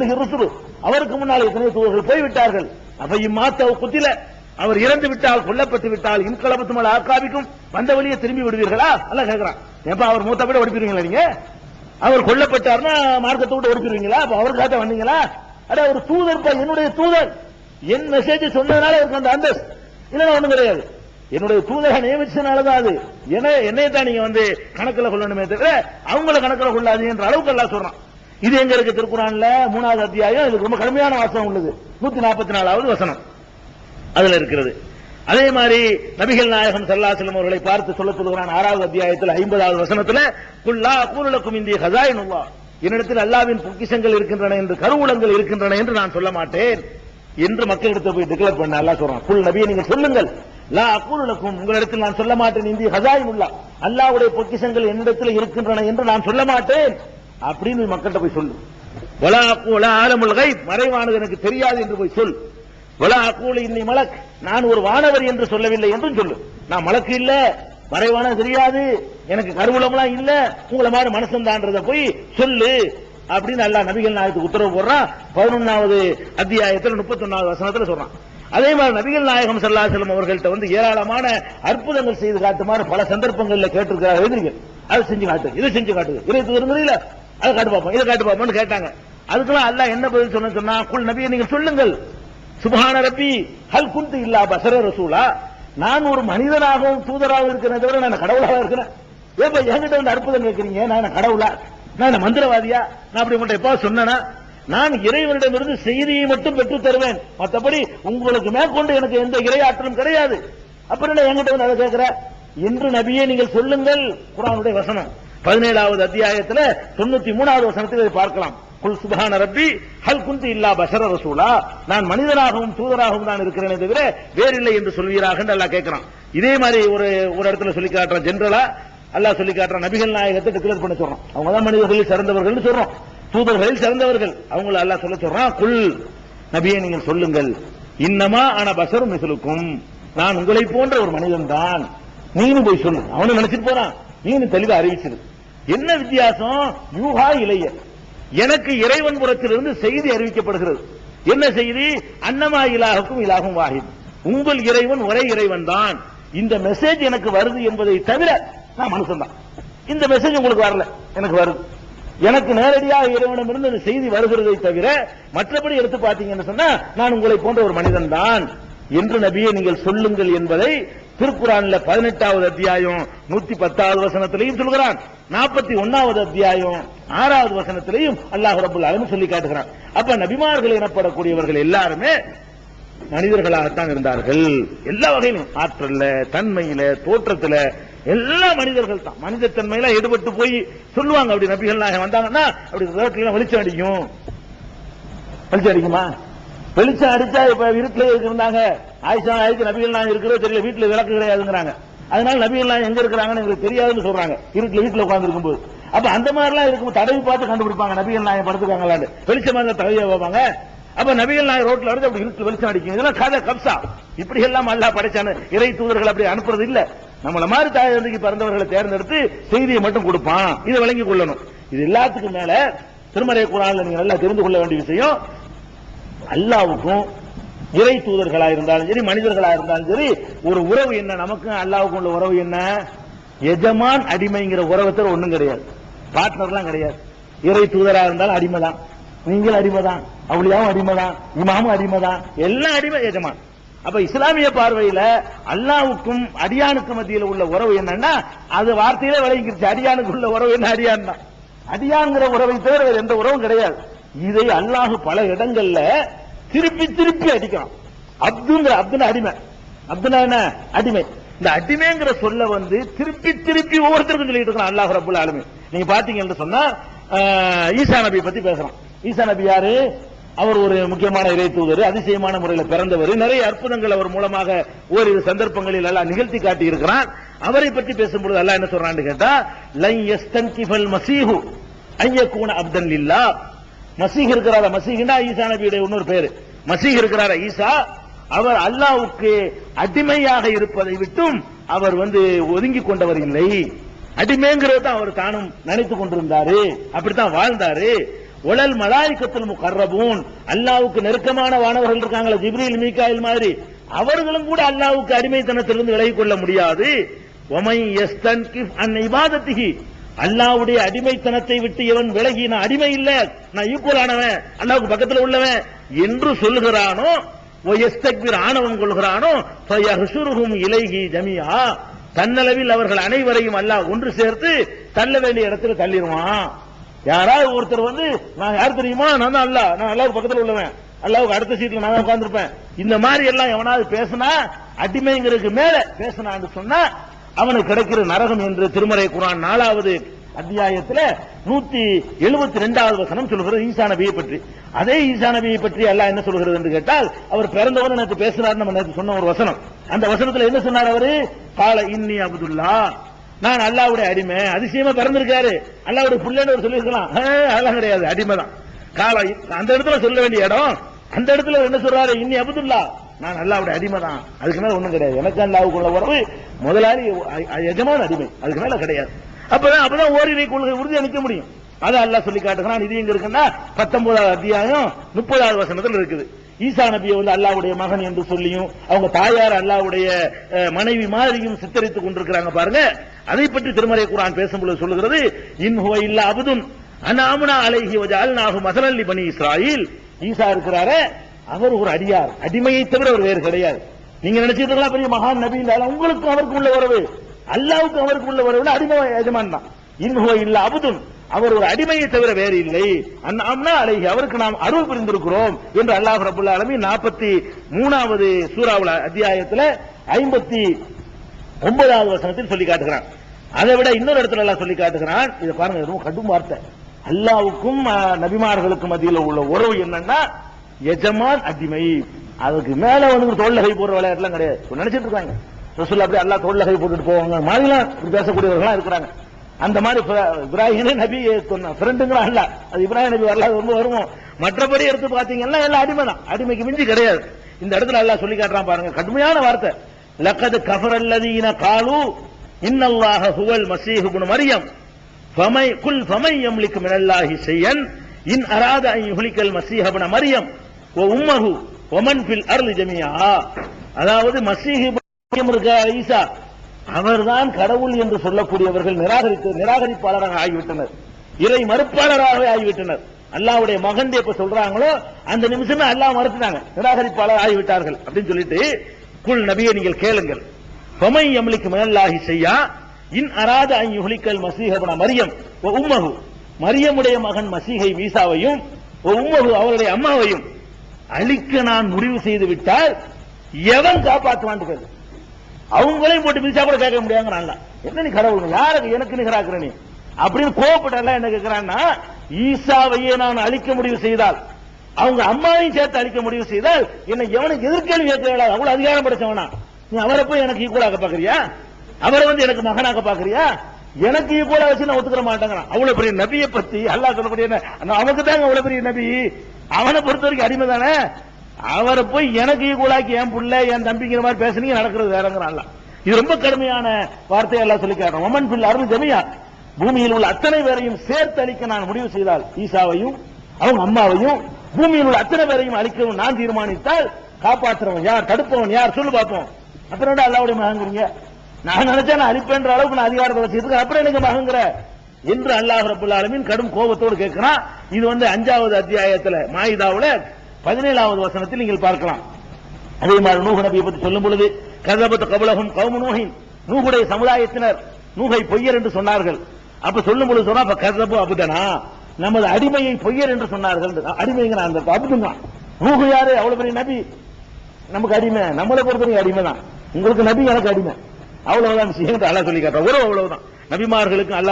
ருசுலு. அவருக்கு முன்னால் எத்தனை தூதர்கள் போய்விட்டார்கள். அவையும் மாத்த குத்தில. அவர் இறந்து விட்டால் கொல்லப்பட்டு விட்டால் இன்கலபத்து மேல ஆக்காபிக்கும் வந்த வழியே திரும்பி விடுவீர்களா? அல்ல கேட்கிறான் எப்ப அவர் மூத்த விட நீங்க? அவர் கொல்லப்பட்டார்னா மார்க்கத்தை விட்டு ஒடிப்பிருவீங்களா அப்ப அவருக்காக வந்தீங்களா? அட ஒரு தூதர் என்னுடைய தூதர். என் மெசேஜ் சொன்னதுனால அவருக்கு அந்த அந்த இல்லைன்னா ஒண்ணும் கிடையாது. என்னுடைய தூதரை நியமிச்சனாலதான் அது. என்ன என்னைய தான் நீங்க வந்து கணக்கில் கொள்ளணுமே தவிர அவங்கள கொள்ளாதி என்ற அளவுக்கு எல்லாம் சொல்றான். இது எங்க இருக்கு திருக்குறான்ல? மூணாவது அத்தியாயம். இதுக்கு ரொம்ப கடுமையான வாசனம் உள்ளது. நூத்தி நாற்பத்தி நாலாவது வசனம். அதுல இருக்கிறது. அதே மாதிரி நபிகள் நாயகம் சல்லாசலம் அவர்களை பார்த்து சொல்ல சொல்லுகிறான் ஆறாவது அத்தியாயத்தில் ஐம்பதாவது வசனத்துல குல்லா கூலுலக்கும் இந்திய ஹசாயினுல்லா என்னிடத்தில் அல்லாவின் பொக்கிஷங்கள் இருக்கின்றன என்று கருவூலங்கள் இருக்கின்றன என்று நான் சொல்ல மாட்டேன். என்று மக்களிடத்தில் போய் டிக்ளேர் பண்ண அல்லா சொல்றான். குல் நபியை நீங்க சொல்லுங்கள். லா அக்கூலுக்கும் உங்களிடத்தில் நான் சொல்ல மாட்டேன். இந்திய ஹசாயினுல்லா அல்லாவுடைய பொக்கிஷங்கள் என்னிடத்தில் இருக்கின்றன என்று நான் சொல்ல மாட்டேன். அப்படின்னு மக்கள்கிட்ட போய் சொல்லு. வலா அக்கூல ஆலமுல் கைப் மறைவானது எனக்கு தெரியாது என்று போய் சொல் வலா அக்கூல இன்னி மலக். நான் ஒரு வானவர் என்று சொல்லவில்லை என்றும் சொல்லு. நான் மலக்கு இல்ல மறைவான தெரியாது எனக்கு கருவூலம்லாம் இல்ல உங்களை மாதிரி மனசந்தான்றத போய் சொல்லு அப்படின்னு அல்லாஹ் நபிகள் நாயகத்துக்கு உத்தரவு போடுறான். பதினொன்னாவது அத்தியாயத்தில் முப்பத்தொன்னாவது வசனத்துல சொல்றான். அதே மாதிரி நபிகள் நாயகம் சல்லாசலம் அவர்கள்ட்ட வந்து ஏராளமான அற்புதங்கள் செய்து காட்டுமாறு பல சந்தர்ப்பங்கள்ல கேட்டிருக்கிறார் எழுதுறீங்க அதை செஞ்சு காட்டு இதை செஞ்சு காட்டு இதை தூருங்கிறீங்களா அதை காட்டு பார்ப்போம். இதை காட்டு பார்ப்போம்னு கேட்டாங்க. அதுக்கெல்லாம் அல்ல என்ன பதில் சொன்ன சொன்னா குல் நபியை நீங்க சொல்லுங்கள். சுபான ரப்பி ஹல் குந்து இல்லா பசர ரசூலா. நான் ஒரு மனிதனாகவும் தூதராகவும் இருக்கிறேன் தவிர நான் கடவுளாக இருக்கிறேன்? ஏப்பா என்கிட்ட வந்து அற்புதம் கேட்கறீங்க நான் கடவுளா? நான் மந்திரவாதியா? நான் அப்படி உங்கள்கிட்ட எப்பா சொன்னா நான் இறைவனிடமிருந்து செய்தியை மட்டும் பெற்று தருவேன். மற்றபடி உங்களுக்கு மேற்கொண்டு எனக்கு எந்த இறையாற்றலும் கிடையாது. அப்புறம் என்ன என்கிட்ட வந்து அதை கேட்கிற? என்று நபியே நீங்கள் சொல்லுங்கள். குரானுடைய வசனம். பதினேழாவது அத்தியாயத்துல தொண்ணூத்தி மூணாவது வசனத்தில் இதை பார்க்கலாம். குல் சுபான ரப்பி ஹல் குந்து இல்லா பஷர ரசூலா. நான் மனிதனாகவும் தூதராகவும் தான் இருக்கிறேனே தவிர வேறில்லை என்று சொல்வீராக என்று கேட்கிறான். இதே மாதிரி ஒரு ஒரு இடத்துல சொல்லி காட்டுறான் ஜென்ரலா. அல்லா சொல்லி காட்டுறான் நபிகள் நாயகத்தை டிக்ளேர் பண்ண சொல்றோம் அவங்க தான் மனிதர்களில் சிறந்தவர்கள் சொல்றோம். தூதர்களில் சிறந்தவர்கள். அவங்கள அல்லாஹ் சொல்ல சொல்றான் குல் நபியை நீங்கள் சொல்லுங்கள். இன்னமா ஆன பஷரும் மிசலுக்கும் நான் உங்களை போன்ற ஒரு மனிதன் தான் நீனும் போய் சொல்லு. அவனு நினைச்சிட்டு போறான். நீனு தெளிவா அறிவிச்சிருக்கு என்ன வித்தியாசம்? யூஹா இளைய எனக்கு இறைவன் புறத்திலிருந்து செய்தி அறிவிக்கப்படுகிறது. என்ன செய்தி? அன்னமா இலாகுக்கும் இலாகும் வாஹித். உங்கள் இறைவன் ஒரே இறைவன் தான். இந்த மெசேஜ் எனக்கு வருது என்பதை தவிர நான் மனுஷன் தான் இந்த மெசேஜ் உங்களுக்கு வரல. எனக்கு வருது. எனக்கு நேரடியாக இறைவனிடமிருந்து அந்த செய்தி வருகிறதை தவிர மற்றபடி எடுத்து பார்த்தீங்கன்னு சொன்னா நான் உங்களை போன்ற ஒரு மனிதன் தான். என்று நபியை நீங்கள் சொல்லுங்கள் என்பதை திருக்குறான்ல பதினெட்டாவது அத்தியாயம் நூத்தி பத்தாவது வசனத்திலையும் சொல்கிறான். நாற்பத்தி ஒன்னாவது அத்தியாயம் ஆறாவது வசனத்திலையும் அல்லாஹ் ரபுல் சொல்லி காட்டுகிறான். அப்ப நபிமார்கள் எனப்படக்கூடியவர்கள் எல்லாருமே மனிதர்களாகத்தான் இருந்தார்கள். எல்லா வகையிலும் ஆற்றல்ல தன்மையில தோற்றத்துல எல்லா மனிதர்கள் தான் மனித தன்மையில ஈடுபட்டு போய் சொல்லுவாங்க அப்படி நபிகள் நாயகம் வந்தாங்கன்னா அப்படி ரோட்ல வெளிச்சம் அடிக்கும். வெளிச்சம் அடிக்குமா? வெளிச்சம் அடிச்சா இப்ப இருட்டுல இருந்தாங்க ஆயிஷா ஆயிக்கு நபிகள் நாயகம் இருக்கிறது தெரியல வீட்டுல விளக்கு கிடையாதுங்கிறாங்க. அதனால நபிகள்லாம் எங்க இருக்கிறாங்கன்னு எங்களுக்கு தெரியாதுன்னு சொல்றாங்க. இருட்டுல வீட்டுல உட்கார்ந்து இருக்கும்போது அப்ப அந்த மாதிரிலாம் இருக்கும் தடவி பார்த்து கண்டுபிடிப்பாங்க. நபிகள் நாயகம் படுத்துக்காங்களான்னு. வெளிச்சமா இருந்தா தடவியா வைப்பாங்க. அப்ப நபிகள் நாயகம் ரோட்ல வந்து அப்படி இருட்டு வெளிச்சம் அடிக்கும். இதெல்லாம் கதை கப்சா. இப்படி எல்லாம் அல்லா படைச்சானு இறை தூதர்கள் அப்படி அனுப்புறது இல்ல. நம்மள மாதிரி தாய் பிறந்தவர்களை தேர்ந்தெடுத்து செய்தியை மட்டும் கொடுப்பான். இதை விளங்கி கொள்ளணும். இது எல்லாத்துக்கும் மேல திருமறை குரான் நீங்க நல்லா தெரிந்து கொள்ள வேண்டிய விஷயம் அல்லாவுக்கும் இறை தூதர்களா இருந்தாலும் சரி மனிதர்களா இருந்தாலும் சரி ஒரு உறவு என்ன? நமக்கும் அல்லாவுக்கும் உள்ள உறவு என்ன? எஜமான் அடிமைங்கிற உறவுத்தர் ஒண்ணும் கிடையாது. பார்ட்னர்லாம் கிடையாது. இறை தூதரா இருந்தாலும் அடிமை தான் நீங்களும் அடிமை தான் அவளியாவும் அடிமை தான் இமாமும் அடிமை தான் எல்லாம் அடிமை எஜமான். அப்ப இஸ்லாமிய பார்வையில அல்லாவுக்கும் அடியானுக்கும் மத்தியில் உள்ள உறவு என்னன்னா அது வார்த்தையிலே விளங்கிருச்சு. அடியானுக்கு உள்ள உறவு என்ன? அடியான் தான். அடியான்கிற உறவை தவிர எந்த உறவும் கிடையாது. இதை அல்லாஹு பல இடங்கள்ல திருப்பி திருப்பி அடிக்கிறான் அப்துங்கிற அப்துன அடிமை. அப்துனா என்ன அடிமை. இந்த அடிமைங்கிற சொல்ல வந்து திருப்பி திருப்பி ஒவ்வொருத்தருக்கும் சொல்லிட்டு இருக்கான் அல்லாஹ் ரபுல் ஆலமீன். நீங்க பாத்தீங்கன்னு சொன்னா ஈசா நபி பத்தி பேசுறோம் ஈசா நபி யாரு? அவர் ஒரு முக்கியமான இறை தூதர் அதிசயமான முறையில் பிறந்தவர். நிறைய அற்புதங்கள் அவர் மூலமாக ஓரிரு சந்தர்ப்பங்களில் எல்லாம் நிகழ்த்தி காட்டி இருக்கிறான். அவரை பற்றி பேசும்பொழுது எல்லாம் என்ன சொல்றான்னு கேட்டா லை யஸ்தன்கிஃபல் மசீஹு ஐயக்கூன அப்தன் இல்லா மசீக் இருக்கிறாரா. மசீஹ்னா ஈசா நபியுடைய இன்னொரு பேரு. மசீக் இருக்கிறாரா ஈசா. அவர் அல்லாவுக்கு அடிமையாக இருப்பதை விட்டும் அவர் வந்து ஒதுங்கி கொண்டவர் இல்லை. அடிமைங்கிறது தான் அவர் தானும் நினைத்துக் கொண்டிருந்தாரு. அப்படித்தான் வாழ்ந்தாரு. உழல் மலாய்க்கத்தில் முகர்ரபூன். அல்லாவுக்கு நெருக்கமான வானவர்கள் இருக்காங்களா ஜிப்ரீல் மீகாயில் மாதிரி. அவர்களும் கூட அல்லாவுக்கு அடிமைத்தனத்திலிருந்து விலகிக் கொள்ள முடியாது. ஒமை எஸ்தன்கிஃப் அன் இபாதத்திகி அல்லாவுடைய அடிமைத்தனத்தை விட்டு இவன் விலகி நான் அடிமை இல்ல. நான் ஈக்குவல் ஆனவன் அல்லாவுக்கு பக்கத்தில் உள்ளவன். என்று சொல்லுகிறானோ ஒயஸ்தக்பிர் ஆணவம் கொள்கிறானோ ஃபயஹ்ஷுருஹும் ஜமியா தன்னளவில் அவர்கள் அனைவரையும் அல்லாஹ் ஒன்று சேர்த்து தள்ள வேண்டிய இடத்துல தள்ளிடுவான். யாராவது ஒருத்தர் வந்து நான் யார் தெரியுமா? நான் தான் அல்லாஹ். நான் அல்லாவுக்கு பக்கத்தில் உள்ளவன். அல்லாவுக்கு அடுத்த சீட்ல நான் உட்கார்ந்துருப்பேன். இந்த மாதிரி எல்லாம் எவனாவது பேசினா அடிமைங்கிறதுக்கு மேல பேசினான்னு சொன்னா அவனுக்கு கிடைக்கிற நரகம் என்று திருமறை குரான் நாலாவது அத்தியாயத்துல நூத்தி எழுபத்தி ரெண்டாவது வசனம் சொல்கிறது ஈசா நபியை பற்றி. அதே ஈசா நபியை பற்றி அல்லாஹ் என்ன சொல்கிறது என்று கேட்டால் அவர் பிறந்தவர் எனக்கு பேசுறாரு நம்ம நேற்று சொன்ன ஒரு வசனம். அந்த வசனத்துல என்ன சொன்னார் அவரு? கால இன்னி அப்துல்லா நான் அல்லாவுடைய அடிமை அதிசயமா பிறந்திருக்காரு. அல்லாவுடைய புள்ளன்னு அவர் சொல்லியிருக்கலாம். அதெல்லாம் கிடையாது அடிமை தான் கால அந்த இடத்துல சொல்ல வேண்டிய இடம் அந்த இடத்துல என்ன சொல்றாரு? இன்னி அப்துல்லா நான் அல்லாவுடைய அடிமை தான். அதுக்கு மேல ஒண்ணும் கிடையாது. எனக்கு அல்லாவுக்குள்ள உறவு முதலாளி எஜமான அடிமை. அதுக்கு மேல கிடையாது. அப்பதான் அப்பதான் ஓரிரை கொள்கை உறுதி அளிக்க முடியும். அதை அல்லாஹ் சொல்லி காட்டுகிறான். இது எங்க இருக்குன்னா பத்தொன்பதாவது அத்தியாயம் முப்பதாவது வசனத்தில் இருக்குது. ஈசா நபியை வந்து அல்லாவுடைய மகன் என்று சொல்லியும் அவங்க தாயார் அல்லாவுடைய மனைவி மாதிரியும் சித்தரித்துக் கொண்டிருக்கிறாங்க பாருங்க. அதை பற்றி திருமறை குரான் பேசும்போது சொல்லுகிறது இன்ஹுவ இல்ல அபுதுன் அனாமுனா அலைஹி வஜால்நாஹு மசலல்லி பனி இஸ்ராயில். ஈசா இருக்கிறாரே அவர் ஒரு அடியார். அடிமையை தவிர அவர் வேறு கிடையாது. நீங்க நினைச்சிட்டு பெரிய மகான் நபி இல்ல. உங்களுக்கும் அவருக்கு உள்ள உறவு அல்லாவுக்கு அவருக்கு உள்ள உறவு அடிமை எஜமான் தான். இன்ஹோ இல்ல அபுதுன். அவர் ஒரு அடிமையை தவிர வேறு இல்லை. அண்ணாம்னா அழகி அவருக்கு நாம் அருள் புரிந்திருக்கிறோம் என்று அல்லாஹ் ரபுல்ல அலமி நாற்பத்தி மூணாவது சூறாவுல அத்தியாயத்துல ஐம்பத்தி ஒன்பதாவது வசனத்தில் சொல்லி காட்டுகிறான். அதை விட இன்னொரு இடத்துல எல்லாம் சொல்லி காட்டுகிறான். இதை பாருங்க ரொம்ப கடும் வார்த்தை. அல்லாவுக்கும் நபிமார்களுக்கும் மத்தியில் உள்ள உறவு என்னன்னா எஜமான் அடிமை அதுக்கு மேல வந்து தோல்ல கை போடுற விளையாட்டுலாம் கிடையாது. நினைச்சிட்டு இருக்காங்க. ரசூல் அப்படியே எல்லாம் தோல்ல கை போட்டுட்டு போவாங்க. மாதிரிலாம் இப்படி பேசக்கூடியவர்களாம் இருக்கிறாங்க. அந்த மாதிரி இப்ப இப்ராஹிமே நபி சொன்ன ஃப்ரெண்டுங்களா அல்ல அது இப்ராஹிம் நபி வரலாறு ரொம்ப வருவோம். மற்றபடி எடுத்து பாத்தீங்கன்னா எல்லாம் அடிமை தான். அடிமைக்கு மிஞ்சி கிடையாது. இந்த இடத்துல எல்லாம் சொல்லி காட்டுறான் பாருங்க. கடுமையான வார்த்தை. லக்கது கஃபர் அல்லதீன காலு இன்னல்லாஹ ஹுவல் மசீஹ் இப்னு மரியம். ஃபமை குல் ஃபமை யம்லிக்கு மினல்லாஹி ஷையன். இன் அராத அன் யுஹ்லிகல் மசீஹ் இப்னு மரியம். வ உம்மஹு வமன் ஃபில் அர்லி ஜமியா. அதாவது மசீஹிபம் இருக்க ஈசா? அவர்தான் கடவுள் என்று சொல்லக்கூடியவர்கள் நிராகரித்து நிராகரிப்பாளராக ஆகிவிட்டனர். இறை மறுப்பாளராகவே ஆகிவிட்டனர். அல்லாவுடைய மகன் எப்ப சொல்றாங்களோ அந்த நிமிஷமே அல்லாஹ் மறுத்துட்டாங்க. நிராகரிப்பாளர் ஆகிவிட்டார்கள் அப்படின்னு சொல்லிட்டு குல் நபியை நீங்கள் கேளுங்கள். பொமை யம்லிக்கு மினல்லாஹி செய்யா இன் அராத அன் யுஹ்லிக்கல் மசீஹபன மரியம் உம்மகு மரியமுடைய மகன் மசீகை மீசாவையும் உம்மகு அவருடைய அம்மாவையும் அழிக்க நான் முடிவு செய்து விட்டால் எவன் காப்பாற்றுவான் அவங்களையும் போட்டு மிதிச்சா கூட கேட்க முடியாங்கிறான்ல என்ன நீ கடவுள் யாருக்கு எனக்கு நிகராக்குற நீ. அப்படின்னு கோவப்பட்டல என்ன கேட்கிறான்னா ஈசாவையே நான் அழிக்க முடிவு செய்தால் அவங்க அம்மாவையும் சேர்த்து அழிக்க முடிவு செய்தால் என்ன எவனுக்கு எதிர்க்கேள்வி கேட்கல அவ்வளவு அதிகாரம் படைச்சவனா. நீ அவரை போய் எனக்கு ஈக்குவலாக பாக்குறியா அவரை வந்து எனக்கு மகனாக பாக்குறியா எனக்கு ஈக்குவலா வச்சு நான் ஒத்துக்கிற மாட்டேங்கிறான். அவ்வளவு பெரிய நபியை பத்தி அல்லாஹ் சொல்லக்கூடிய என்ன- அவனுக்கு தாங்க அவ்வளவு பெரிய நபி. அவனை பொறுத்த வரைக்கும் அடிமை தானே? அவரை போய் எனக்கு ஈக்குவலாக்கி என் புள்ள என் தம்பிங்கிற மாதிரி பேசுனீங்க நடக்கிறது வேறங்கிறான்ல இது ரொம்ப கடுமையான வார்த்தையை எல்லாம் சொல்லி காட்டுறோம் ஒமன் பில் அருள் ஜமியா. பூமியில் உள்ள அத்தனை பேரையும் சேர்த்து அழிக்க நான் முடிவு செய்தால் ஈசாவையும் அவங்க அம்மாவையும் பூமியில் உள்ள அத்தனை பேரையும் அழிக்கவும் நான் தீர்மானித்தால் காப்பாற்றுறவன் யார்? தடுப்பவன் யார்? சொல்லு பார்ப்போம். அப்புறம் அல்லாவுடைய மகங்கிறீங்க நான் நினைச்சா நான் அழிப்பேன்ற அளவுக்கு நான் அதிகாரத்தை வச்சிருக்கேன் அப்புறம் எனக்கு மகங்கிற என்று அல்லாஹ் ரபுல் ஆலமீன் கடும் கோபத்தோடு கேட்கிறான். இது வந்து அஞ்சாவது அத்தியாயத்தில் மாயிதாவுல பதினேழாவது வசனத்தில் நீங்கள் பார்க்கலாம். அதே மாதிரி நூக நபியை பற்றி சொல்லும் பொழுது கதபத்து கபலகம் கவுமு நூகின் நூகுடைய சமுதாயத்தினர் நூகை பொய்யர் என்று சொன்னார்கள். அப்ப சொல்லும் பொழுது சொன்னா அப்ப கதபு அபுதனா? நமது அடிமையை பொய்யர் என்று சொன்னார்கள். அடிமைங்கிற அந்த அபுதுங்க நூகு யாரு? அவ்வளவு பெரிய நபி. நமக்கு அடிமை. நம்மளை பொறுத்தவரைக்கும் அடிமை தான் உங்களுக்கு நபி எனக்கு அடிமை. அவ்வளவுதான் விஷயம் சொல்லி காட்டுறான் உறவு அவ்வளவுதான். நபிமார்களுக்கு அல்லா